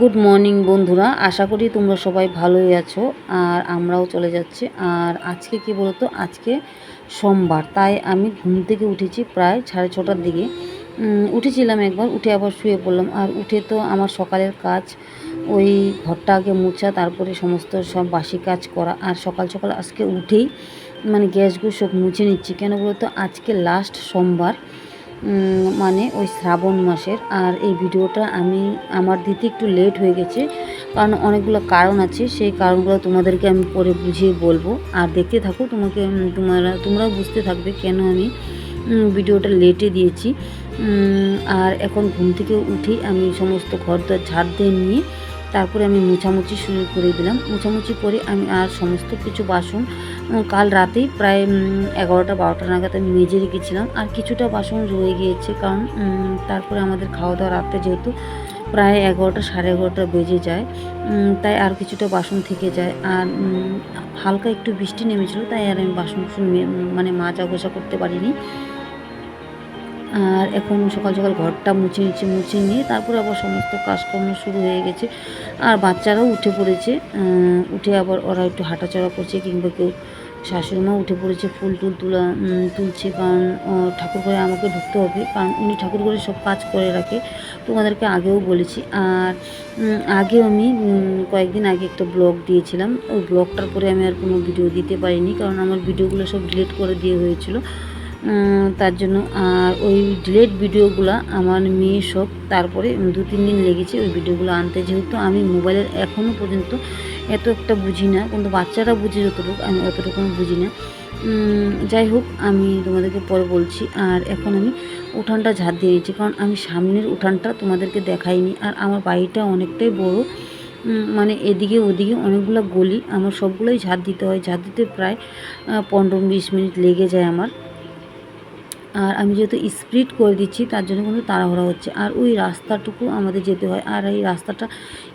Good morning বন্ধুরা। আশা করি তোমরা সবাই ভালোই আছো, আর আমরাও চলে যাচ্ছি। আর আজকে কি বলতো? আজকে সোমবার, তাই আমি ঘুম থেকে উঠেছি প্রায় সাড়ে ছটার দিকে। উঠেছিলাম একবার, উঠে আবার শুয়ে পড়লাম। আর উঠে তো আমার সকালের কাজ, ওই ঘরটা আগে মোছা, তারপরে সমস্ত সব বাসি কাজ করা। আর সকাল সকাল আজকে উঠেই মানে গ্যাসগুলো সব মুছে নিচ্ছি। কেন বলতো? আজকে লাস্ট সোমবার। মানে ওই শ্রাবণ মাসের। আর এই ভিডিওটা আমি, আমার দিতে একটু লেট হয়ে গেছে, কারণ অনেকগুলো কারণ আছে। সেই কারণগুলো তোমাদেরকে আমি পরে বুঝিয়ে বলব। আর দেখতে থাকো, তোমাকে তোমরা, তোমরাও বুঝতে থাকবে কেন আমি ভিডিওটা লেটে দিয়েছি। আর এখন ঘুম থেকে উঠেই আমি সমস্ত ঘর দর ঝাড় দিয়ে নিয়ে তারপরে আমি মোছামুছি শুরু করে দিলাম। মোছামুছি করে আমি আর সমস্ত কিছু বাসন কাল রাতেই প্রায় এগারোটা, বারোটা নাগাদ আমি মেজে রেখেছিলাম। আর কিছুটা বাসন রয়ে গিয়েছে কারণ তারপরে আমাদের খাওয়া দাওয়া রাতে যেহেতু প্রায় এগারোটা, সাড়ে এগারোটা বেজে যায় তাই আর কিছুটা বাসন থেকে যায়। আর হালকা একটু বৃষ্টি নেমেছিল, তাই আর আমি বাসন মানে মাজা ঘষা করতে পারিনি। আর এখন সকাল সকাল ঘরটা মুছে নিচ্ছে, মুছে নিয়ে তারপরে আবার সমস্ত কাজকর্ম শুরু হয়ে গেছে। আর বাচ্চারাও উঠে পড়েছে। উঠে আবার ওরা একটু হাঁটাচড়া করছে কিংবা কেউ শাশুড়ি মা উঠে পড়েছে ফুল টুল তুলা তুলছে কারণ ঠাকুর ঘরে আমাকে ঢুকতে হবে কারণ উনি ঠাকুর ঘরে সব কাজ করে রাখে। তোমাদেরকে আগেও বলেছি। আর আগেও আমি কয়েকদিন আগে একটা ব্লগ দিয়েছিলাম। ওই ব্লগটার পরে আমি আর কোনো ভিডিও দিতে পারিনি কারণ আমার ভিডিওগুলো সব ডিলিট করে দিয়ে হয়েছিল। তার জন্য, আর ওই ডিলেট ভিডিওগুলো আমার মেয়ে সব, তারপরে দু, তিন দিন লেগেছে ওই ভিডিওগুলো আনতে। যেহেতু আমি মোবাইলের এখনও পর্যন্ত এত একটা বুঝি না, কিন্তু বাচ্চারা বুঝে যতটুকু, আমি অতটুকু বুঝি না। যাই হোক, আমি তোমাদেরকে পরে বলছি, আর এখন আমি উঠানটা ঝাড় দিয়ে নিয়েছি কারণ আমি সামনের উঠানটা তোমাদেরকে দেখাইনি, আর আমার বাড়িটা অনেকটাই বড়। মানে এদিকে ওদিকে অনেকগুলো গলি, আমার সবগুলোই ঝাড় দিতে হয়। ঝাড় দিতে প্রায় পনেরো বিশ মিনিট লেগে যায় আমার। আর আমি যেহেতু স্পিড করে দিচ্ছি, তার জন্য কিন্তু তাড়াহুড়া হচ্ছে। আর ওই রাস্তাটুকু আমাদের যেতে হয়। আর এই রাস্তাটা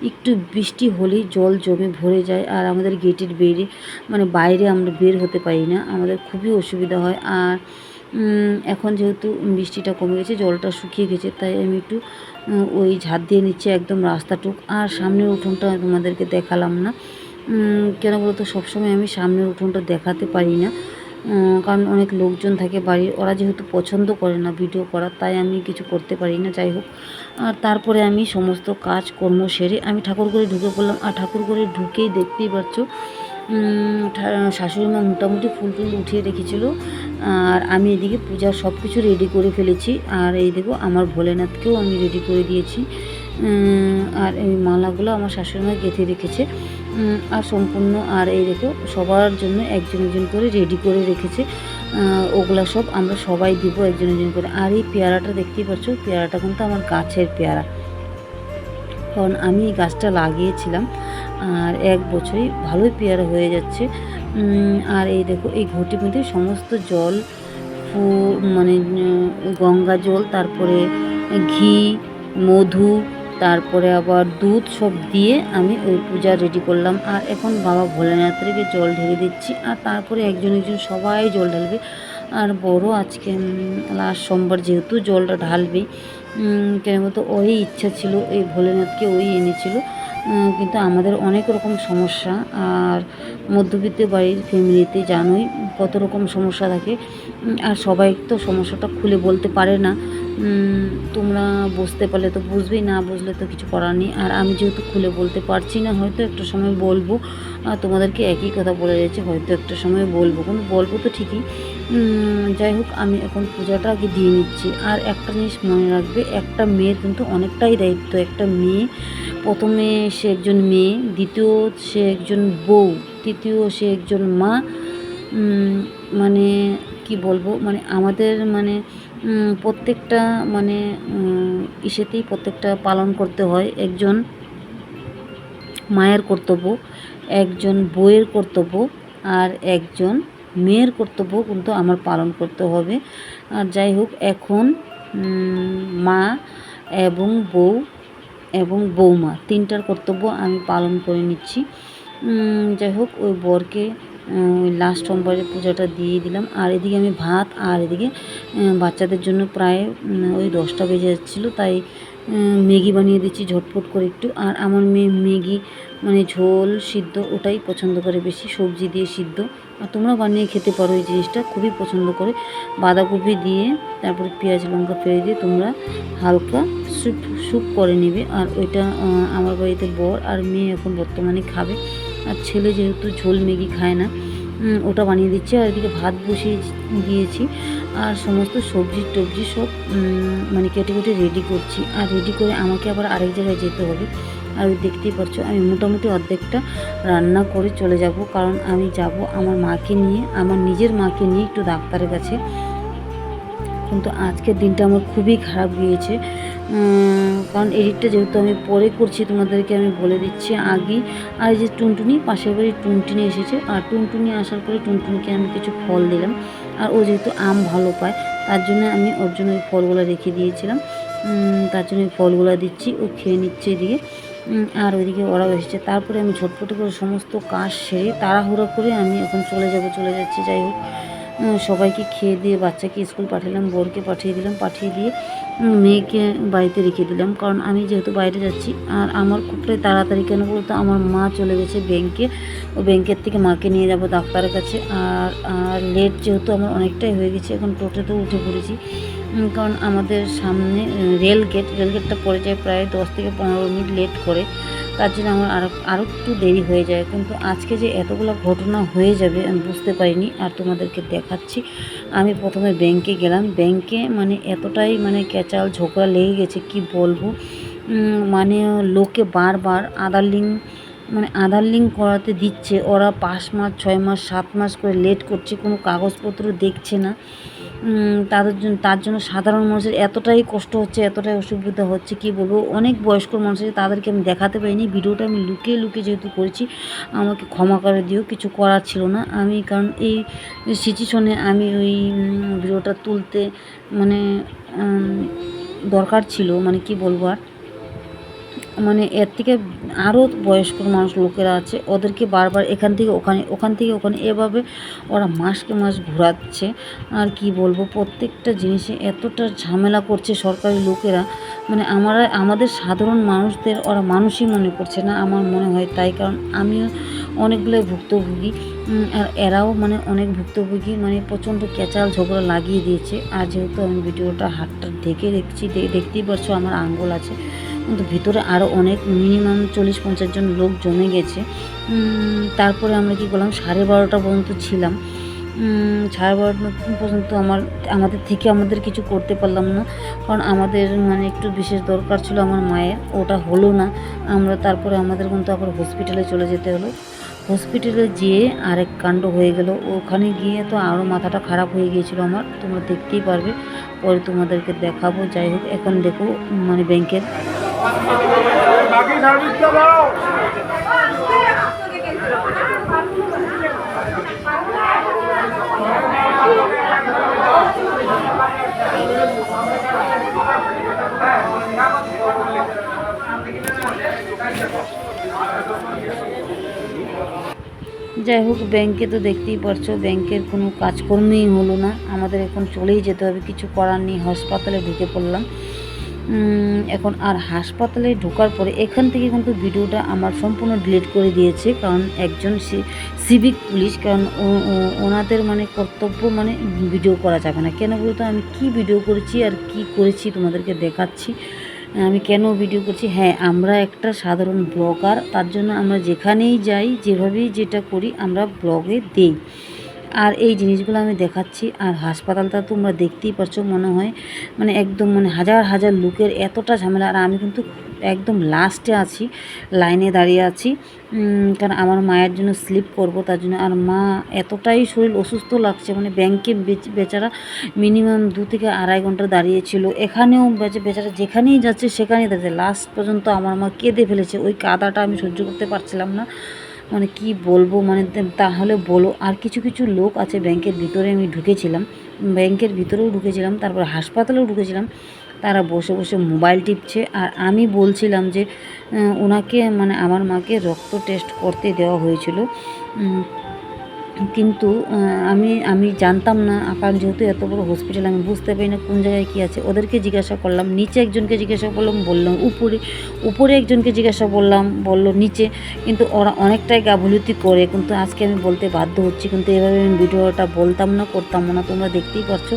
একটু বৃষ্টি হলেই জল জমে ভরে যায় আর আমাদের গেটের বেরে মানে বাইরে আমরা বের হতে পারি না। আমাদের খুবই অসুবিধা হয়। আর এখন যেহেতু বৃষ্টিটা কমে গেছে, জলটা শুকিয়ে গেছে, তাই আমি একটু ওই ঝাড় দিয়ে নিচ্ছি একদম রাস্তাটুক। আর সামনের উঠোনটা তোমাদেরকে দেখালাম না। কেন বলতো? সবসময় আমি সামনের উঠোনটা দেখাতে পারি না। কারণ অনেক লোকজন থাকে বাড়ির, ওরা যেহেতু পছন্দ করে না ভিডিও করা, তাই আমি কিছু করতে পারি না, যাই হোক। আর তারপরে আমি সমস্ত কাজ, কর্ম সেরে আমি ঠাকুর ঘরে ঢুকে পড়লাম। আর ঠাকুর ঘরে ঢুকেই দেখতেই পাচ্ছ শাশুড়ি মা মোটামুটি ফুল টুল উঠিয়ে রেখেছিল। আর আমি এদিকে পূজার সব কিছু রেডি করে ফেলেছি। আর এই দেখো, আমার ভোলেনাথকেও আমি রেডি করে দিয়েছি। আর এই মালাগুলো আমার শাশুড়ি মা গেঁথে রেখেছে। আর সম্পূর্ণ, আর এই দেখো, সবার জন্য একজন একজন করে রেডি করে রেখেছে। ওগুলা সব আমরা সবাই দিব একজন একজন করে। আর এই পেয়ারাটা দেখতেই পাচ্ছ পেয়ারাটা কিন্তু আমার গাছের পেয়ারা। কারণ আমি এই গাছটা লাগিয়েছিলাম, আর এক বছরই ভালোই পেয়ারা হয়ে যাচ্ছে। আর এই দেখো, এই ঘটির মধ্যে সমস্ত জল, ফু মানে গঙ্গা জল, তারপরে ঘি, মধু তারপরে আবার দুধ সব দিয়ে আমি ওই পূজা রেডি করলাম। আর এখন বাবা ভোলেনাথকে জল ঢেলে দিচ্ছি। আর তারপরে একজন একজন সবাই জল ঢালবে। আর বড় আজকে লাস্ট সোমবার যেহেতু জলটা ঢালবে কেন মতো ওই ইচ্ছা ছিল, এই ভোলেনাথকে ওই এনেছিল কিন্তু আমাদের অনেক রকম সমস্যা, আর মধ্যবিত্ত বাড়ির ফ্যামিলিতে জানোই কত রকম সমস্যা থাকে আর সবাই তো সমস্যাটা খুলে বলতে পারে না তোমরা বুঝতে পারলে তো বুঝবেই না বুঝলে তো কিছু করার নেই, আর আমি যেহেতু খুলে বলতে পারছি না, হয়তো একটা সময় বলব, আর তোমাদেরকে একই কথা বলে যাচ্ছি হয়তো একটা সময় বলব কিন্তু বলব তো ঠিকই যাই হোক, আমি এখন পূজাটা আগে দিয়ে নিচ্ছি। আর একটা জিনিস মনে রাখবে, একটা মেয়ের কিন্তু অনেকটাই দায়িত্ব। একটা মেয়ে, প্রথমে সে একজন মেয়ে, দ্বিতীয় সে একজন বউ, তৃতীয় সে একজন মা। মানে কি বলব মানে আমাদের মানে প্রত্যেকটা মানে ইসেতেই প্রত্যেকটা পালন করতে হয়। একজন মায়ের কর্তব্য, একজন বউয়ের কর্তব্য, আর একজন মেয়ের কর্তব্য কিন্তু আমার পালন করতে হবে। আর যাই হোক, এখন মা এবং বউ এবং বৌমা তিনটার কর্তব্য আমি পালন করে নিচ্ছি। যাই হোক, ওই বরকে লাস্ট সোমবারের পূজাটা দিয়ে দিলাম। আর এদিকে আমি ভাত, আর এদিকে বাচ্চাদের জন্য প্রায় ওই দশটা বেজে যাচ্ছিল। তাই ম্যাগি বানিয়ে দিচ্ছি ঝটপট করে একটু। আর আমার মেয়ে ম্যাগি মানে ঝোল, সিদ্ধ ওটাই পছন্দ করে বেশি। সবজি দিয়ে সিদ্ধ। আর তোমরা বানিয়ে খেতে পারো এই জিনিসটা। খুবই পছন্দ করে। বাঁধাকপি দিয়ে, তারপরে পেঁয়াজ, লঙ্কা ফেলে দিয়ে তোমরা হালকা স্যুপ স্যুপ করে নেবে। আর ওইটা আমার বাড়িতে বর আর মেয়ে এখন বর্তমানে খাবে। আর ছেলে যেহেতু ঝোল ম্যাগি খায় না ওটা বানিয়ে দিচ্ছি। আর এদিকে ভাত বসিয়ে দিয়েছি। আর সমস্ত সবজি টবজি সব মানে কেটে কেটে রেডি করছি। আর রেডি করে আমাকে আবার আরেক জায়গায় যেতে হবে। আর দেখতেই পাচ্ছ আমি মোটামুটি অর্ধেকটা রান্না করে চলে যাব। কারণ আমি যাব আমার মাকে নিয়ে, আমার নিজের মাকে নিয়ে একটু ডাক্তারের কাছে। কিন্তু আজকের দিনটা আমার খুবই খারাপ গিয়েছে। কারণ এডিটটা যেহেতু আমি পরে করছি, তোমাদেরকে আমি বলে দিচ্ছি আগেই আর যে টুনটুনি, পাশের বাড়ি টুনটুনি এসেছে। আর টুনটুনি আসার পরে টুনটুনিকে আমি কিছু ফল দিলাম। আর ও যেহেতু আম ভালো পায়, তার জন্য আমি ওর জন্য ওই ফলগুলো রেখে দিয়েছিলাম। তার জন্য ওই ফলগুলো দিচ্ছি, ও খেয়ে নিচ্ছে দিয়ে। আর ওইদিকে ওরাও এসেছে। তারপরে আমি ঝটপট করে সমস্ত কাজ সেরে তাড়াহুড়ো করে আমি এখন চলে যাব, চলে যাচ্ছি, যাই হোক। সবাইকে খেয়ে দিয়ে, বাচ্চাকে স্কুল পাঠালাম বোরকে পাঠিয়ে দিলাম, পাঠিয়ে দিয়ে মেয়েকে বাড়িতে রেখে দিলাম। কারণ আমি যেহেতু বাইরে যাচ্ছি, আর আমার খুবটাই তাড়াতাড়ি, কেন বলতো আমার মা চলে গেছে ব্যাংকে। ও ব্যাংকের থেকে মাকে নিয়ে যাব ডাক্তারের কাছে। আর আর লেট যেহেতু আমার অনেকটাই হয়ে গেছে, এখন টোটোতে উঠে পড়েছি। কারণ আমাদের সামনে রেল গেট রেল গেটটা পড়ে যায় প্রায় দশ থেকে পনেরো মিনিট লেট করে। তার জন্য আমার আরও আরও একটু দেরি হয়ে যায়। কিন্তু আজকে যে এতগুলো ঘটনা হয়ে যাবে, আমি বুঝতে পারিনি। আর তোমাদেরকে দেখাচ্ছি। আমি প্রথমে ব্যাংকে গেলাম। ব্যাংকে মানে এতটাই মানে ক্যাচাল ঝোঁকড়া লেগে গেছে, কি বলব? মানে লোকে বারবার আধার লিঙ্ক মানে আধার লিঙ্ক করাতে দিচ্ছে। ওরা পাঁচ মাস, ছয় মাস, সাত মাস করে লেট করছে। কোনো কাগজপত্র দেখছে না। তাদের জন্য তার জন্য সাধারণ মানুষের এতটাই কষ্ট হচ্ছে, এতটাই অসুবিধা হচ্ছে, কি বলব? অনেক বয়স্ক মানুষ আছে তাদেরকে আমি দেখাতে পারিনি। ভিডিওটা আমি লুকিয়ে লুকিয়ে যেহেতু করেছি, আমাকে ক্ষমা করে দিও, কিছু করার ছিল না। আমি কারণ এই সিচুয়েশনে আমি ওই ভিডিওটা তুলতে মানে দরকার ছিল মানে কি বলব আর? মানে এর থেকে আরও বয়স্ক মানুষ লোকেরা আছে, ওদেরকে বারবার এখান থেকে ওখানে, ওখান থেকে ওখানে, এভাবে ওরা মাসকে মাস ঘোরাচ্ছে। আর কি বলব, প্রত্যেকটা জিনিসে এতটা ঝামেলা করছে সরকারি লোকেরা। মানে আমরা, আমাদের সাধারণ মানুষদের ওরা মানুষই মনে করছে না, আমার মনে হয় তাই। কারণ আমিও অনেকগুলোই ভুক্তভোগী। আর এরাও মানে অনেক ভুক্তভোগী মানে প্রচণ্ড ক্যাচাল ঝগড়া লাগিয়ে দিয়েছে। আর যেহেতু আমি ভিডিওটা হাতটা ঢেকে দেখছি দেখতেই পারছ আমার আঙ্গুল আছে। কিন্তু ভিতরে আরও অনেক মিনিমাম চল্লিশ পঞ্চাশ জন লোক জমে গেছে। তারপরে আমরা কি করলাম? সাড়ে বারোটা পর্যন্ত ছিলাম। সাড়ে বারোটা পর্যন্ত আমার, আমাদের থেকে আমাদের কিছু করতে পারলাম না। কারণ আমাদের মানে একটু বিশেষ দরকার ছিল আমার মায়ের। ওটা হলো না। আমরা তারপরে আমাদের কিন্তু আবার হসপিটালে চলে যেতে হলো। হসপিটালে যেয়ে আরেক কাণ্ড হয়ে গেল। ওখানে গিয়ে তো আরও মাথাটা খারাপ হয়ে গিয়েছিল আমার। তোমরা দেখতেই পারবে। পরে তোমাদেরকে দেখাবো। যাই হোক, এখন দেখো মানে ব্যাংকের বাকি যাই হোক, ব্যাংকে তো দেখতেই পারছ, ব্যাংকের কোনো কাজকর্মই হলো না। আমাদের এখন চলেই যেতে হবে, কিছু করার নেই, হাসপাতালে ঢুকে পড়লাম। এখন আর হাসপাতালে ঢোকার পরে এখান থেকে কিন্তু ভিডিওটা আমার সম্পূর্ণ ডিলিট করে দিয়েছে, কারণ একজন সিভিক পুলিশ, কারণ ওনাদের মানে কর্তব্য মানে ভিডিও করা যাবে না। কেন বলতো? আমি কি ভিডিও করেছি আর কি করেছি তোমাদেরকে দেখাচ্ছি। আমি কেন ভিডিও করছি? হ্যাঁ আমরা একটা সাধারণ ব্লগার, তার জন্য আমরা যেখানেই যাই, যেভাবেই যেটা করি, আমরা ব্লগে দিই। আর এই জিনিসগুলো আমি দেখাচ্ছি। আর হাসপাতালটা তোমরা দেখতেই পারছ মনে হয় মানে একদম মানে হাজার হাজার লোকের এতটা ঝামেলা। আর আমি কিন্তু একদম লাস্টে আছি লাইনে দাঁড়িয়ে আছি। কারণ আমার মায়ের জন্য স্লিপ করব, তার জন্য। আর মা এতটাই শরীর অসুস্থ লাগছে মানে ব্যাংকে বেচ- বেচারা মিনিমাম দু থেকে আড়াই ঘণ্টা দাঁড়িয়েছিল। এখানেও বেচে- বেচারা যেখানেই যাচ্ছে, সেখানেই দাঁড়িয়ে লাস্ট পর্যন্ত আমার মা কেঁদে ফেলেছে। ওই কাদাটা আমি সহ্য করতে পারছিলাম না। মানে কি বলব? মানে তাহলে বলো। আর কিছু কিছু লোক আছে ব্যাংকের ভিতরে, আমি ঢুকেছিলাম। ব্যাংকের ভিতরেও ঢুকেছিলাম, তারপর হাসপাতালেও ঢুকেছিলাম। তারা বসে বসে মোবাইল টিপছে। আর আমি বলছিলাম যে ওনাকে মানে আমার মাকে রক্ত টেস্ট করতে দেওয়া হয়েছিল। কিন্তু আমি আমি জানতাম না আকার যেহেতু এত বড় হসপিটাল আমি বুঝতে পারি না কোন জায়গায় কী আছে। ওদেরকে জিজ্ঞাসা করলাম, নিচে একজনকে জিজ্ঞাসা করলাম বললাম উপরে উপরে একজনকে জিজ্ঞাসা করলাম, বলল, নিচে। কিন্তু ওরা অনেকটাই গাভুলতি করে, কিন্তু আজকে আমি বলতে বাধ্য হচ্ছি, কিন্তু এভাবে আমি ভিডিওটা বলতাম না, করতাম না, তোমরা দেখতেই পারছ।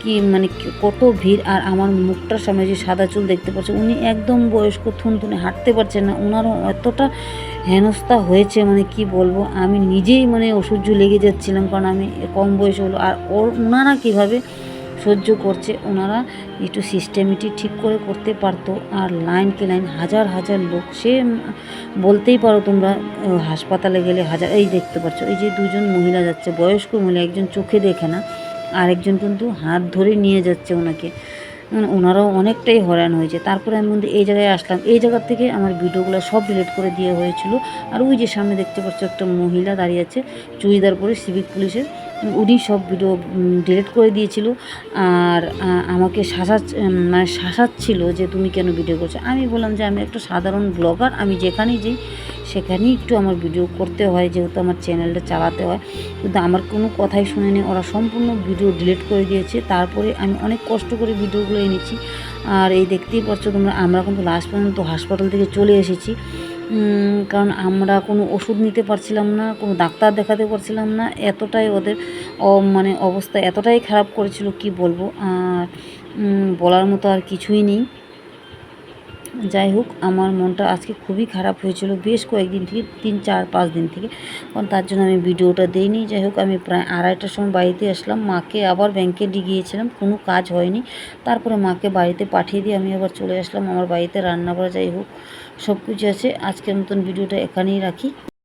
কি মানে কত ভিড়। আর আমার মুখটার সামনে যে সাদা চুল দেখতে পাচ্ছ, উনি একদম বয়স্ক, থুনথুনে হাঁটতে পারছেন না। ওনারও এতটা হেনস্থা হয়েছে মানে কি বলব, আমি নিজেই মানে অসহ্য লেগে যাচ্ছিলাম, কারণ আমি কম বয়স হলো। আর ওর ওনারা কীভাবে সহ্য করছে ওনারা একটু সিস্টেমেটিক ঠিক করে করতে পারতো। আর লাইন লাইনকে লাইন হাজার হাজার লোক, সে বলতেই পারো তোমরা হাসপাতালে গেলে হাজার, এই দেখতে পাচ্ছ, এই যে দুজন মহিলা যাচ্ছে, বয়স্ক মহিলা, একজন চোখে দেখে না। আর একজন কিন্তু হাত ধরে নিয়ে যাচ্ছে ওনাকে। ওনারাও অনেকটাই হয়রান হয়েছে। তারপরে আমি কিন্তু এই জায়গায় আসলাম। এই জায়গা থেকে আমার ভিডিওগুলো সব ডিলিট করে দেওয়া হয়েছিল। আর ওই যে সামনে দেখতে পাচ্ছ একটা মহিলা দাঁড়িয়ে আছে চুড়িদার পরে সিভিক পুলিশের। উনি সব ভিডিও ডিলিট করে দিয়েছিল। আর আমাকে উম, মানে শাসাচ্ছিল যে তুমি কেন ভিডিও করছ? আমি বললাম যে আমি একটা সাধারণ ব্লগার আমি যেখানেই যাই সেখানেই একটু আমার ভিডিও করতে হয়, যেহেতু আমার চ্যানেলটা চালাতে হয়। কিন্তু আমার কোনো কথাই শুনেনি, ওরা সম্পূর্ণ ভিডিও ডিলিট করে দিয়েছে। তারপরে আমি অনেক কষ্ট করে ভিডিওগুলো এনেছি। আর এই দেখতেই পাচ্ছ তোমরা, আমরা কিন্তু লাস্ট পর্যন্ত হাসপাতাল থেকে চলে এসেছি। কারণ আমরা কোনো ওষুধ নিতে পারছিলাম না, কোনো ডাক্তার দেখাতে পারছিলাম না। এতটাই ওদের মানে অবস্থা এতটাই খারাপ করেছিল, কি বলব? আর বলার মতো আর কিছুই নেই। যাই হোক, আমার মনটা আজকে খুবই খারাপ হয়েছিল বেশ কয়েকদিন থেকে, তিন, চার, পাঁচ দিন থেকে। কারণ তার জন্য আমি ভিডিওটা দিইনি। যাই হোক, আমি প্রায় আড়াইটার সময় বাড়িতে আসলাম। মাকে আবার ব্যাংকে গিয়েছিলাম, কোনো কাজ হয়নি। তারপরে মাকে বাড়িতে পাঠিয়ে দিয়ে আমি আবার চলে আসলাম। আমার বাড়িতে রান্না করা যাই হোক সব কিছু আছে। আজকের মতন ভিডিওটা এখানেই রাখি।